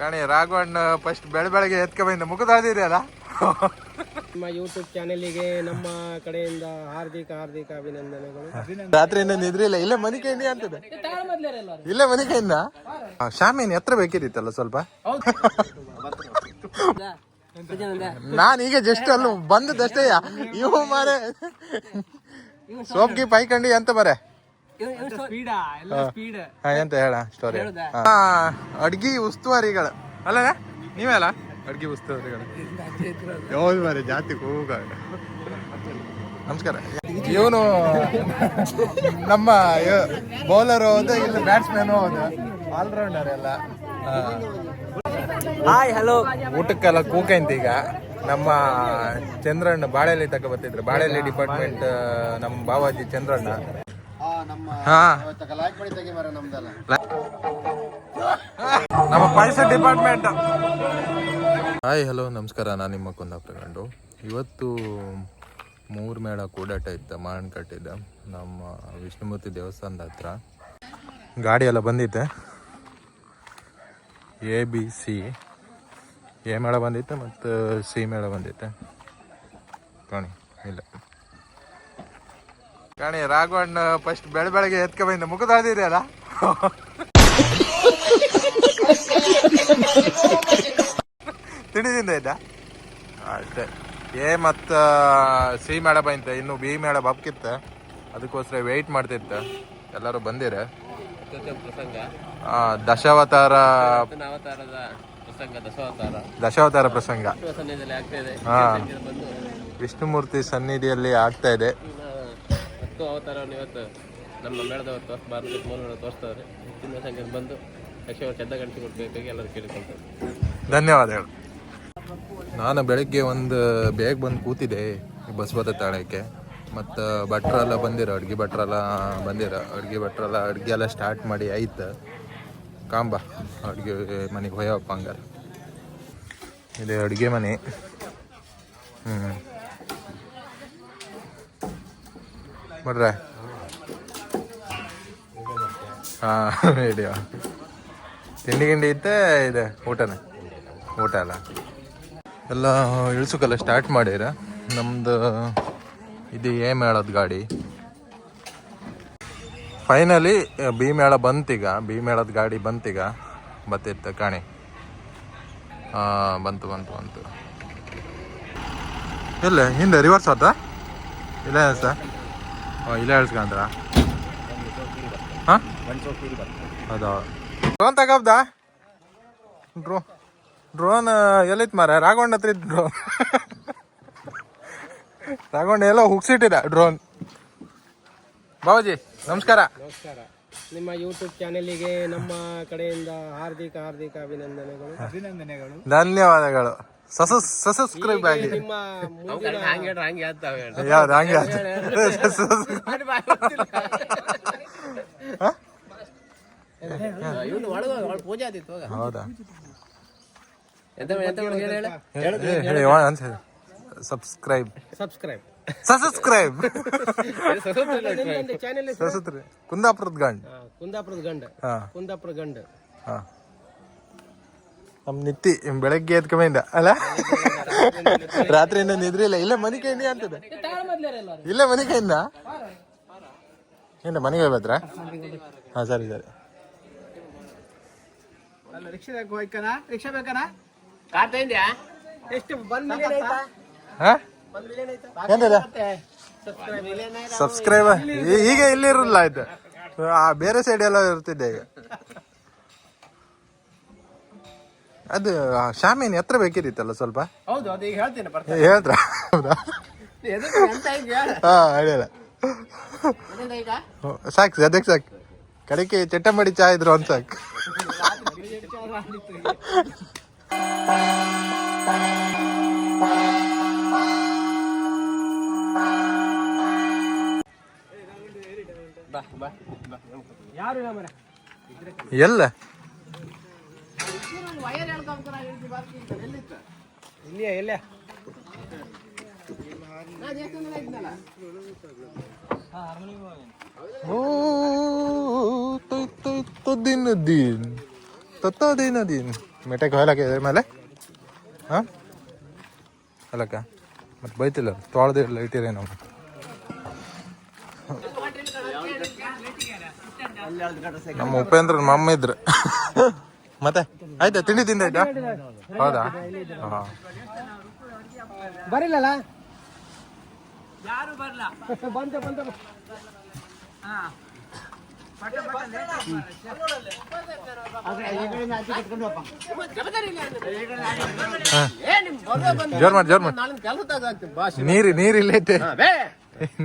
ಕಾಣಿ ರಾಘವಣ್ಣ ಫಸ್ಟ್ ಬೆಳ ಬೆಳಗ್ಗೆ ಎತ್ಕ ಬಂದ ಮುಖದಾದಿರಿ ಅಲ್ಲ ನಮ್ಮ ಯೂಟ್ಯೂಬ್ ಚಾನೆಲ್ಗೆ ನಮ್ಮ ಕಡೆಯಿಂದ ಹಾರ್ದಿಕ ಹಾರ್ದಿಕ ಅಭಿನಂದನೆಗಳು. ರಾತ್ರಿಯಿಂದ ನಿದ್ರಿಲ್ಲ ಇಲ್ಲೇ. ಮನೆ ಕೈಂಡಿ ಅಂತದ ಇಲ್ಲೇ ಮನೆ ಕೈಂದ ಶಾಮಿನ ಎತ್ರ ಬೇಕಿರಿತ್ತಲ್ಲ ಸ್ವಲ್ಪ? ನಾನು ಈಗ ಜಸ್ಟ್ ಅಲ್ಲಿ ಬಂದದಷ್ಟೇ ಇವು ಮಾರೆ. ಸೋಪ್ಗಿ ಪೈಕಂಡಿ ಅಂತ ಬರೆ ಎಂತ ಹೇಳ ಸ್ಟೋರಿ ಅಡ್ಗಿ ಉಸ್ತುವಾರಿಗಳು. ಅಲ್ಲ ನೀವೇ ಅಲ್ಲ? ಅಡ್ಗಿ ಉಸ್ತುವಾರಿಗಳು. ಯಾವ್ದು ಮಾರಿ ಜಾತಿ ಕೂಗ ನಮಸ್ಕಾರ. ಇವನು ನಮ್ಮ ಬೌಲರು ಹೋದ ಇಲ್ಲ ಬ್ಯಾಟ್ಸ್ಮನ್ ಹೌದು. ಆಲ್ರೌಂಡರ್ ಎಲ್ಲ. ಹಾಯ್ ಹಲೋ ಊಟಕ್ಕೆಲ್ಲ ಕೂಕೈಂತ ಈಗ. ನಮ್ಮ ಚಂದ್ರಣ್ಣ ಬಾಳೆಹಳ್ಳಿ ತಕ ಬರ್ತಿದ್ರು. ಬಾಳೆಹಳ್ಳಿ ಡಿಪಾರ್ಟ್ಮೆಂಟ್ ನಮ್ಮ ಬಾವಾಜಿ ಚಂದ್ರಣ್ಣ. ನಮ್ಮ ಪಾಯಸ ಡಿಪಾರ್ಟ್ಮೆಂಟ್ ಹಾಯ್ ಹಲೋ ನಮಸ್ಕಾರ. ನಾನು ನಿಮ್ಮ ಕುಂದಾಪುರ ಗಂಡು. ಇವತ್ತು ಮೂರು ಮೇಳ ಕೂಡಾಟ ಇತ್ತು ಮಾರಣ ಕಟ್ಟಿದ್ದ ನಮ್ಮ ವಿಷ್ಣುಮೂರ್ತಿ ದೇವಸ್ಥಾನದ ಹತ್ರ ಗಾಡಿ ಎಲ್ಲ ಬಂದಿತ್ತೆ. ಎ ಬಿ ಸಿ ಎ ಮೇಳ ಬಂದಿತ್ತು ಮತ್ತು ಸಿ ಮೇಳ ಬಂದಿತ್ತೆ. ಕಣಿ ಇಲ್ಲ. ಕಾಣಿ ರಾಘವಣ್ಣ ಫಸ್ಟ್ ಬೆಳೆ ಬೆಳಗ್ಗೆ ಎತ್ಕ ಬಂದ ಮುಖದಾದಿರಿ ಅಲ್ಲ ತಿಳಿದಿಂದ ಇದ್ದ ಅಷ್ಟೇ. ಏ ಮತ್ತು ಸಿ ಮೇಳ ಬಂತ. ಇನ್ನು ಬಿ ಮೇಳ ಬಬ್ಕಿತ್ತ ಅದಕ್ಕೋಸ್ಕರ ವೆಯ್ಟ್ ಮಾಡ್ತಿತ್ತ. ಎಲ್ಲರೂ ಬಂದಿರ? ದಶಾವತಾರ ದಶಾವತಾರ. ಪ್ರಸಂಗ. ವಿಷ್ಣುಮೂರ್ತಿ ಸನ್ನಿಧಿಯಲ್ಲಿ ಆಗ್ತಾ ಇದೆ. ಹತ್ತು ಅವತಾರವನ್ನು ಇವತ್ತು ನಮ್ಮ ಮೇಳದವರು ತೋರ್ಸ್ ಭಾರತ ಮೂಲಗಳು ತೋರಿಸ್ತಾರೆ ಹೆಚ್ಚಿನ ಸಂಖ್ಯೆ ಬಂದು ಯಕ್ಷಗಾನ ಚೆಂದ ಗಂಟೆ ಕೊಡ್ಬೇಕಾಗಿ ಎಲ್ಲರೂ ಕೇಳಿಕೊಳ್ತಾರೆ ಧನ್ಯವಾದಗಳು. ನಾನು ಬೆಳಗ್ಗೆ ಒಂದು ಬೇಗ ಬಂದು ಕೂತಿದ್ದೆ ಬಸ್ ತಾಳಕ್ಕೆ ಮತ್ತು ಭಟ್ರೆಲ್ಲ ಬಂದಿರ ಅಡ್ಗೆ ಭಟ್ರೆಲ್ಲ ಬಂದಿರ ಅಡ್ಗೆ ಭಟ್ರೆಲ್ಲ ಅಡುಗೆ ಎಲ್ಲ ಸ್ಟಾರ್ಟ್ ಮಾಡಿ ಆಯ್ತು ಕಾಂಬ, ಅಡುಗೆ ಮನೆಗೆ ಹೋಯಪ್ಪ ಹಂಗಾರೆ. ಇದೆ ಅಡುಗೆ ಮನೆ. ಹ್ಞೂ ಬರ್ರೆ ಹಾಂ ಹಿಡಿಯೋ ತಿಂಡಿ ಗಿಂಡಿ ಇತ್ತೆ ಇದೆ? ಊಟನೇ? ಊಟ ಅಲ್ಲ. ಎಲ್ಲ ಇಳಿಸೋಕೆಲ್ಲ ಸ್ಟಾರ್ಟ್ ಮಾಡಿರ. ನಮ್ದು ಇದು ಏ ಮೇಳದ ಗಾಡಿ. ಫೈನಲಿ ಬಿ ಮೇಳ ಬಂತೀಗ. ಬಿ ಮೇಳದ ಗಾಡಿ ಬಂತೀಗ. ಬತ್ತಿತ್ತು ಕಾಣಿ. ಹಾಂ ಬಂತು ಬಂತು ಬಂತು. ಇಲ್ಲ, ಹಿಂದೆ ರಿವರ್ಸ್ ಆತ? ಇಲ್ಲ ಸರ್? ಇಲ್ಲ ಹೇಳ್ಸ್ಕೊಂಡ್ರ ಹಾಂ? ಡ್ರೋನ್ ತಗೋಬ್ದಾ? ಡ್ರೋ ಡ್ರೋನ್ ಎಲ್ಲಿತ್ತು ಮಾರ ರಾಘವಣ್ಣ ಹತ್ರ ಇತ್ತು ಡ್ರೋನ್ ರಾಘವಣ್ಣ ಎಲ್ಲ ಹುಗ್ಸಿಟ್ಟಿದ ಡ್ರೋನ್ ಬಾಬಾಜಿ ನಮಸ್ಕಾರ. ನಮಸ್ಕಾರ. ನಿಮ್ಮ ಯೂಟ್ಯೂಬ್ ಚಾನೆಲ್ಗೆ ನಮ್ಮ ಕಡೆಯಿಂದ ಹಾರ್ದಿಕ ಹಾರ್ದಿಕ ಅಭಿನಂದನೆಗಳು ಅಭಿನಂದನೆಗಳು. ಧನ್ಯವಾದಗಳು. ಸಬ್ಸ್ಕ್ರೈಬ್ ಆಗಿ. ನಿಮ್ಮ ಮುಂದಿನ ಹಂಗೆ ಹಂಗೆ ಆಗ್ತಾವೆ ಯಾವ್ದು ಹಂಗೆ ಆಯ್ತು. ಹ? ಇವನು ಒಳಗ ಪೂಜೆ ಆದಿತ್ತು ಹೋಗ ಹೌದಾ? ಎಂತ ಎಂತ ಹೇಳಿ ಹೇಳ ಏ, ಹೇಳಿ. ಅನ್ಸ ಸಬ್ಸ್ಕ್ರೈಬ್ ಸಬ್ಸ್ಕ್ರೈಬ್ ಸಬ್ಸ್ಕ್ರೈಬ್ ಚಾನೆಲ್ ಸಸತ್ರಿ ಕುಂದಾಪುರದ ಗಂಡ್. ಕುಂದಾಪುರದ ಗಂಡ. ಹಾ. ಕುಂದಾಪುರ ಗಂಡ. ಹಾ. ನಮ್ ನಿತ್ತಿ ಬೆಳಗ್ಗೆ ಎದ್ಕೊಂಬಂದ. ಅಲ್ಲ? ರಾತ್ರಿಯಿಂದ ನಿದ್ರಿಲ್ಲ ಇಲ್ಲ. ಮನೆ ಕೈಂಡಿ ಅಂತದ ಇಲ್ಲ ಮನೆ ಇಂದ ಏನ ಮನೆಗೆ ಹೋಗ್ಬೇತ್ರ ಹಾ ಸರಿ ಸರಿ. ರಿಕ್ಷಾ ಬೇಕನ? ಎಷ್ಟು ಏನಿದೆ ಸಬ್ಸ್ಕ್ರೈಬರ್ ಈಗ ಇಲ್ಲಿ ಇರಲ್ಲ ಆಯ್ತು ಆ ಬೇರೆ ಸೈಡ್ ಎಲ್ಲ ಇರ್ತಿದ್ದೆ ಈಗ. ಅದು ಶಾಮಿಯನ್ ಎತ್ತರ ಎತ್ರ ಬೇಕಿರಿತ್ತಲ್ಲ ಸ್ವಲ್ಪ? ಹೌದು ಅದು ಈಗ ಹೇಳ್ತೀನಿ ಹೇಳ್ತ್ರ? ಹೌದಾ? ಎದಕ್ಕೆ ಎಂತ ಈಗ ಹಾ ಹೇಳಿಲ್ಲ ಈಗ? ಸಾಕು ಅದಕ್ಕೆ ಸಾಕು. ಕಡೆಗೆ ಚಟ್ಟ ಮಾಡಿ ಚಾ ಇದ್ರು ಒಂದು ಸಾಕು. ಬಾ ಬಾ ಬಾ. ಯಾರು ಇಲ್ಲ ಮರ ಎಲ್ಲ? ಇಲ್ಲಿಯಾ ಎಲ್ಲೇ ಓ ತೊಯ್ ತೊಯ್ ತೊದ್ದಿನ ದಿನ್ ತೊತ್ತೋದೇನದೀನ್ ಮೆಟೆಗೆ ಹೊಲಕ್ಕೆ ಇದ್ರ ಮೇಲೆ? ಹಾಂ? ಹೊಲಕ್ಕ ಮತ್ತೆ ಬೈತಿಲ್ಲ, ತೊಳೆದು ಇಲ್ಲ, ಇಟ್ಟಿರಿ ನಾವು. ನಮ್ಮ ಉಪೇಂದ್ರ ಮಮ್ಮ ಇದ್ರು. ಮತ್ತೆ? ಆಯ್ತಾ? ತಿಂಡಿ ತಿಂದಾಯ್ತಾ ಹೌದಾ? ಹಾಂ. ಬರಿಲ್ಲಲ್ಲ ಯಾರು ಬರಲ್ಲ ಜೋರ್ ಮಾಡಿ ಜೋರ್ ಮಾಡಿ. ನೀರು ನೀರು ಇಲ್ಲೈತೆ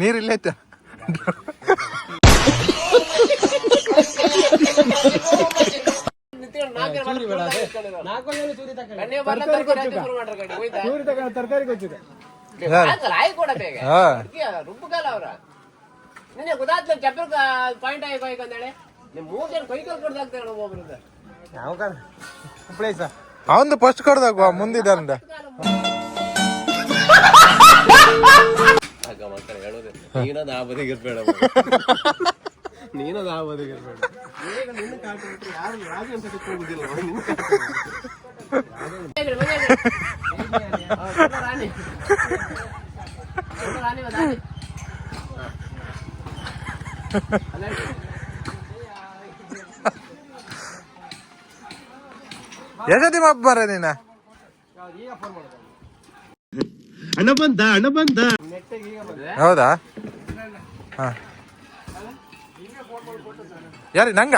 ನೀರು ಇಲ್ಲೈತೆ ಚೂರಿ ತಗೊಂಡು ತರಕಾರಿ ಕೊಚ್ಚಿದೆ ನಿನ್ನೆ ಗೊತ್ತಾಗ್ತದೆ ಪಾಯಿಂಟ್ ಆಗಿ ಹೋಯ್ಕ ಅಂದೇಳಿ. ನಿಮ್ ಮೂರ್ ಜನ ಕೈ ಕಾಲು ಕೊಡ್ದಾಗ್ತಾರೆ ಒಬ್ಬೊಬ್ರಿಂದ ಯಾವ ಕಾಲ? ಪ್ಲೇಸ. ಅವಂದು ಫಸ್ಟ್ ಕೊಡ್ದಾಗ ಮುಂದಿದ್ದಂದ ಆಗ ಮಕ್ಕಳು ನಾ ನೀನದು ಆ ಬದಿಗೆ ಇರ್ಬೇಡ. ನೀನದು ಆ ಬದಿಗೆ ಇರ್ಬೇಡ ನಿನ್ನ ಕಾಲ್ಬಿಟ್ರೆ ಯಾರು ಅಂತ ರಾಣಿ ರಾಣಿ ರಾಣಿ ಬರ ನೀನ? ಹಣ ಬಂದ ಹಣ ಬಂದ. ಹೌದಾ? ಹಾ. ಯಾರಿ ನಂಗ?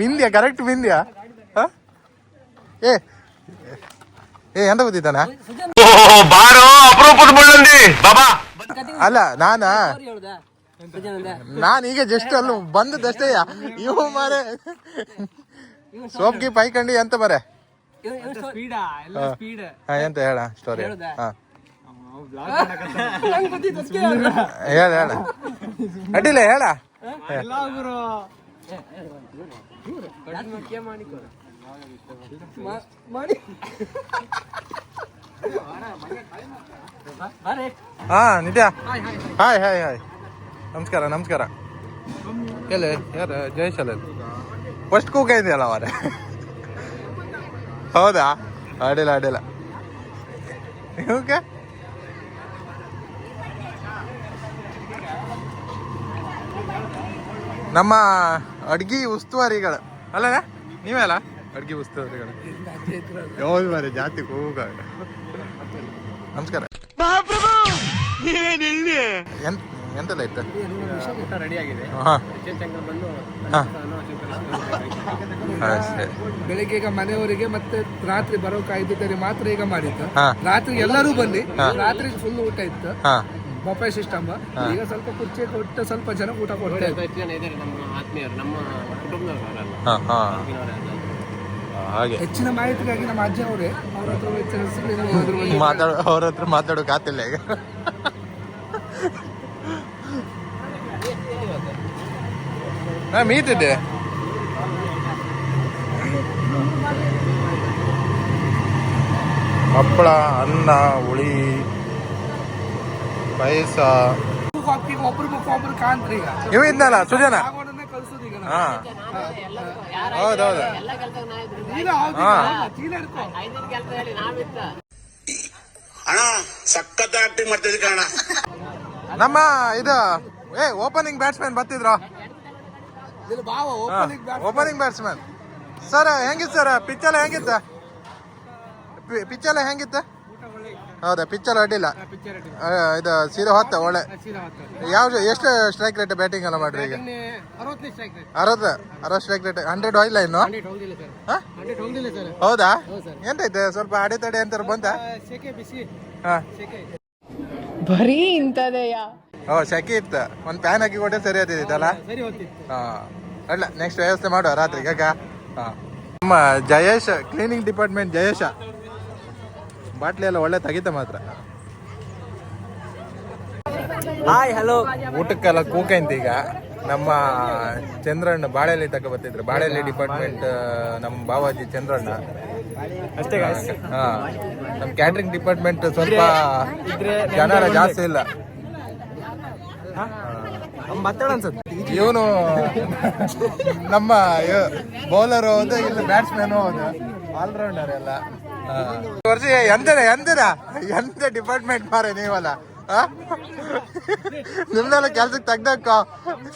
ಮಿಂದ್ಯಾ ಕರೆಕ್ಟ್ ಮಿಂದ್ಯಾ? ಹ? ಏ ಏ ಎಂತ ಗೊತ್ತಿತ್ತಾನ ಬಾರೋ ಅಪರೂಪದ ಮುಳ್ಳಂದಿ. ಬಾಬಾ. ಅಲ್ಲ ನಾನ? ನಾನ್ ಈಗ ಜಸ್ಟ್ ಅಲ್ಲ ಬಂದದಷ್ಟೇ ಇವು ಮಾರೆ. ಸೋಪ್ಗಿ ಪೈಕಂಡಿ ಅಂತ ಬರೆ ಸ್ಪೀಡಾ ಎಲ್ಲ ಸ್ಪೀಡ್ ಹಾ ಎಂತ ಹೇಳ ಸ್ಟೋರಿ ಹಾ. ಹೇಳ ಹೇಳ. ಅಡ್ಡಿಲ್ಲ ಹೇಳ. ಹಾ ನಿತ್ಯ. Hi hi hi. ನಮಸ್ಕಾರ ನಮಸ್ಕಾರ. ಎಲ್ಲ? ಯಾರು? ಜಯೇಶ್ ಅಲ್ಲ ಫಸ್ಟ್ ಕೂಗ ಇದೆಯಲ್ಲ ಅವರ. ಹೌದಾ? ಅಡ್ಡಿಲ್ಲ ಅಡ್ಡಿಲ್ಲ ಓಕೆ ನಮ್ಮ ಅಡ್ಗಿ ಉಸ್ತುವಾರಿಗಳು. ಅಲ್ಲ ನೀವೇ ಅಲ್ಲ? ಅಡ್ಗಿ ಉಸ್ತುವಾರಿಗಳು. ಯಾವ್ದು ಮಾರಿ ಜಾತಿ ಹೋಗ ನಮಸ್ಕಾರ. ಎಂತ? ಎಂತೆಲ್ಲ ಇತ್ತು? ಬೆಳಿಗ್ಗೆ ಈಗ ಮನೆಯವರಿಗೆ ಮತ್ತೆ ರಾತ್ರಿ ಬರೋ ಕಾಯ್ದಿದ್ದರೆ ಮಾತ್ರ ಈಗ ಮಾಡಿತ್ತು ರಾತ್ರಿ ಎಲ್ಲರೂ ಬನ್ನಿ. ರಾತ್ರಿ ಫುಲ್ ಊಟ ಇತ್ತು. ಬಫೆ ಸಿಸ್ಟಮ್ ಈಗ ಸ್ವಲ್ಪ ಕುರ್ಚಿ ಕೊಟ್ಟು ಸ್ವಲ್ಪ ಜನ ಊಟ ಕೊಡ್ತಾರೆ ಹಾಗೆ. ಹೆಚ್ಚಿನ ಮಾಹಿತಿಗಾಗಿ ನಮ್ಮ ಅಜ್ಜ ಅವರೇ ಅವ್ರ ಹತ್ರ ಮಾತಾಡೋ ಅವ್ರ ಹತ್ರ ಮಾತಾಡೋಕೆ ಆತಿಲ್ಲ ಈಗ. ಹಾ ಮೀತಿದ್ದೆ ಹಪ್ಪಳ ಅನ್ನ ಹುಳಿ ಪಾಯಸ ಈಗ ಒಬ್ರು ಮುಖ ಒಬ್ರು ಕಾಣ್ತ್ರಿ ಈಗ ಇವು ಇದ್ನಲ್ಲ ಸುಜನ ಆಗೋಣನ್ನೇ ಕಳ್ಸೋದು ಈಗ ನಾವು. ಹಾ ಹೌದೌದು ಎಲ್ಲ ಕೆಲಸ ನಾ ಇದ್ರು ಚೀಲ ಹೌದು ಹಾ. ಈಗ, ಚೀಲ ಹಿಡ್ಕೊ ಐದಿನ ಕೆಲಸ ಹೇಳಿ ನಾವಿತ್ತ ಅಣ್ಣ ಸಖತ್ ಆಕ್ಟಿಂಗ್ ಮಾಡ್ತಿದ್ದೆ ಕಣ ನಮ್ಮ ಇದು ಏ ಓಪನಿಂಗ್ ಬ್ಯಾಟ್ಸ್ಮನ್ ಬರ್ತಿದ್ರು? Opening bat opening batsman sir ಹೆಂಗಿತ್ತು ಸರ್ ಪಿಚ್ ಎಲ್ಲ ಹೆಂಗಿತ್ತ? ಪಿಚ್ ಎಲ್ಲ ಹೆಂಗಿತ್ತ? ಹೌದಾ ಪಿಚ್ ಎಲ್ಲ ಅಡ್ಡಿಲ್ಲ ಇದು ಸೀದಾ ಹೊತ್ತ ಒಳ್ಳೆ. ಯಾವ ಎಷ್ಟು ಸ್ಟ್ರೈಕ್ ರೇಟ್ ಬ್ಯಾಟಿಂಗ್ ಎಲ್ಲ ಮಾಡ್ರಿ ಈಗ? ಅರವತ್ತು ಅರವತ್ತು ಸ್ಟ್ರೈಕ್ ರೇಟ್ ಹಂಡ್ರೆಡ್ ಹೋಗಿಲ್ಲ ಇನ್ನು? ಹೌದಾ? ಎಂತ ಎಂತೈತೆ ಸ್ವಲ್ಪ ಅಡೆತಡೆ ಅಂತಾರೆ ಬಂತ ಬರೀ ಇಂಥದೆಯಾ? ಓ ಶೆಕೆ ಇತ್ತು. ಒಂದು ಪ್ಯಾನ್ ಹಾಕಿ ಕೊಟ್ಟೆ ಸರಿ ಹೋಗ್ತಿತ್ತು. ಹಾ. ಅಲ್ಲ ನೆಕ್ಸ್ಟ್ ವ್ಯವಸ್ಥೆ ಮಾಡುವ ರಾತ್ರಿ ಕಾಕ? ಹಾಂ. ನಮ್ಮ ಜಯೇಶ ಕ್ಲೀನಿಂಗ್ ಡಿಪಾರ್ಟ್ಮೆಂಟ್ ಜಯೇಶ. ಬಾಟ್ಲಿ ಎಲ್ಲ ಒಳ್ಳೆ ತೆಗಿತ ಮಾತ್ರ. ಹಾಯ್ ಹಲೋ ಊಟಕ್ಕೆಲ್ಲ ಕೂಕೈಂತ ಈಗ. ನಮ್ಮ ಚಂದ್ರಣ್ಣ ಬಾಳೆಹಳ್ಳಿ ತಕ ಬರ್ತಿದ್ರು. ಬಾಳೆಹಳ್ಳಿ ಡಿಪಾರ್ಟ್ಮೆಂಟ್ ನಮ್ಮ ಬಾವಾಜಿ ಚಂದ್ರಣ್ಣ. ಅಷ್ಟೇ ಹಾ. ನಮ್ಮ ಕ್ಯಾಟ್ರಿಂಗ್ ಡಿಪಾರ್ಟ್ಮೆಂಟ್ ಸ್ವಲ್ಪ ಜನರ ಜಾಸ್ತಿ ಇಲ್ಲ. ಇವನು ನಮ್ಮ ಬೌಲರ್ ಹೌದು ಇಲ್ಲ ಬ್ಯಾಟ್ಸ್ಮನ್ ಹೌದು. ಆಲ್ರೌಂಡರ್ ಎಲ್ಲ. ವರ್ಷ ಎಂತ ಎಂತರ ಎಂತ ಡಿಪಾರ್ಟ್ಮೆಂಟ್ ಮಾರೆ ನೀವಲ್ಲ? ಆ? ನಿಮ್ನೆಲ್ಲ ಕೆಲ್ಸಕ್ಕೆ ತೆಗ್ದಕ್ಕ?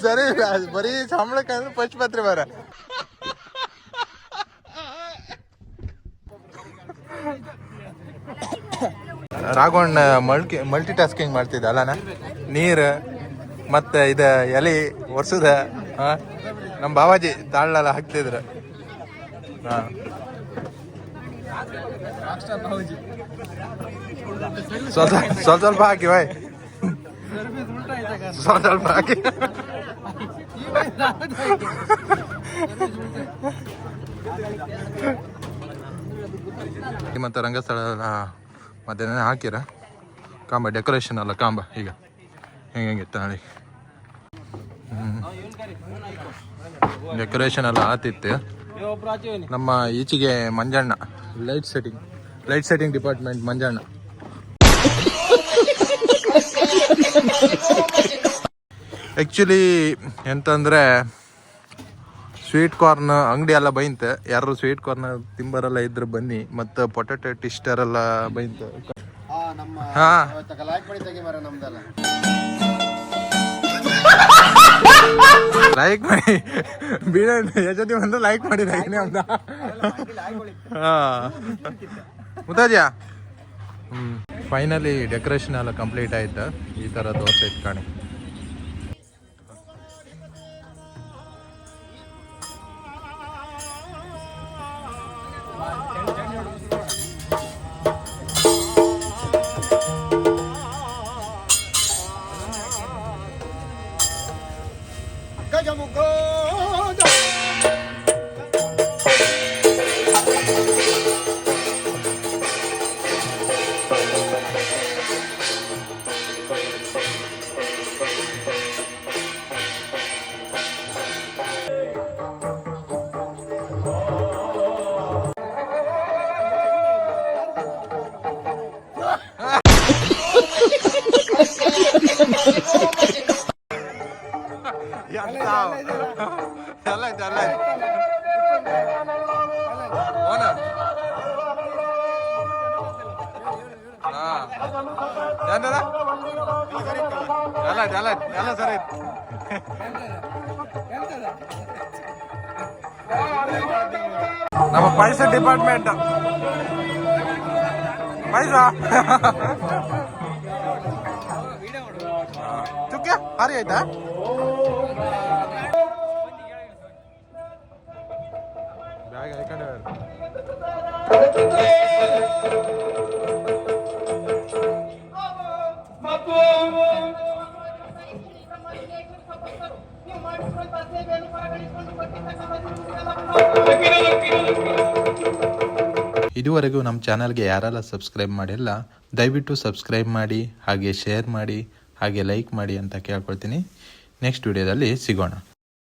ಸರಿ, ಬರೀ ಸಂಬಳಕ್ಕಂದ್ರೆ ಫಸ್ಟ್ ಪತ್ರಿ ಬರ ರಾಘವಣ್ಣ ಮಲ್ಕಿ ಮಲ್ಟಿ ಟಾಸ್ಕಿಂಗ್ ಮಾಡ್ತಿದ್ದ, ಅಲ್ಲನ? ನೀರು, ಮತ್ತೆ ಇದು ಎಲೆ, ಒರ್ಸುದ ನಮ್ ನಮ್ಮ ಬಾವಾಜಿ ಹಾಕ್ತಿದ್ರ ಹಾಕ್ತಿದ್ರು. ಹಾ. ಸ್ವಲ್ಪ ಸ್ವಲ್ಪ ಸ್ವಲ್ಪ ಹಾಕಿ ಬಾಯ್. ಸ್ವಲ್ಪ ಸ್ವಲ್ಪ ಹಾಕಿ. ಮತ್ತು ರಂಗಸ್ಥಳ ಎಲ್ಲ ಮಧ್ಯಾಹ್ನ ಹಾಕಿರ? ಕಾಂಬ ಡೆಕೋರೇಷನ್ ಅಲ್ಲ ಕಾಂಬ ಈಗ. ಹೆಂಗೆ ಹೆಂಗಿತ್ತು ನಾಳೆ? ಡೆಕೋರೇಷನ್ ಎಲ್ಲ ಆತಿತ್ತು. ನಮ್ಮ ಈಚೆಗೆ Manjanna. Light setting light setting department Manjanna actually ಎಂತಂದರೆ sweet corn ಅಂಗಡಿ ಎಲ್ಲ ಬೈಂತೆ. ಯಾರು ಸ್ವೀಟ್ ಕಾರ್ನ್ ತಿಂಬರೆಲ್ಲ ಇದ್ರೆ ಬನ್ನಿ. ಮತ್ತು ಪೊಟೆಟೊ ಟಿಸ್ಟರ್ ಎಲ್ಲ ಬೈಂತ. ಹಾಂ. ಲೈಕ್ ಮಾಡಿ ಬೀಳ ಯಜತಿ ಬಂದು ಲೈಕ್ ಮಾಡಿದ ಮುತಾಜಿಯಾ ಹ್ಮ್. ಫೈನಲಿ ಡೆಕೋರೇಷನ್ ಎಲ್ಲ ಕಂಪ್ಲೀಟ್ ಆಯ್ತಾ? ಈ ಥರ ದೋಸೆ ಇತ್ತು ಎಲ್ಲ ಎಲ್ಲ ಎಲ್ಲ ನಮ್ಮ ಪೈಸ ಡಿಪಾರ್ಟ್ಮೆಂಟ್ ಪೈಸ ಚುಕ್ಕೆ ಹಾರಿ ಆಯ್ತಾ? ಇದುವರೆಗೂ ನಮ್ಮ ಚಾನಲ್ಗೆ ಯಾರೆಲ್ಲ ಸಬ್ಸ್ಕ್ರೈಬ್ ಮಾಡಿಲ್ಲ, ದಯವಿಟ್ಟು ಸಬ್ಸ್ಕ್ರೈಬ್ ಮಾಡಿ, ಹಾಗೆ ಶೇರ್ ಮಾಡಿ, ಹಾಗೆ ಲೈಕ್ ಮಾಡಿ ಅಂತ ಕೇಳ್ಕೊಳ್ತೀನಿ. ನೆಕ್ಸ್ಟ್ ವಿಡಿಯೋದಲ್ಲಿ ಸಿಗೋಣ.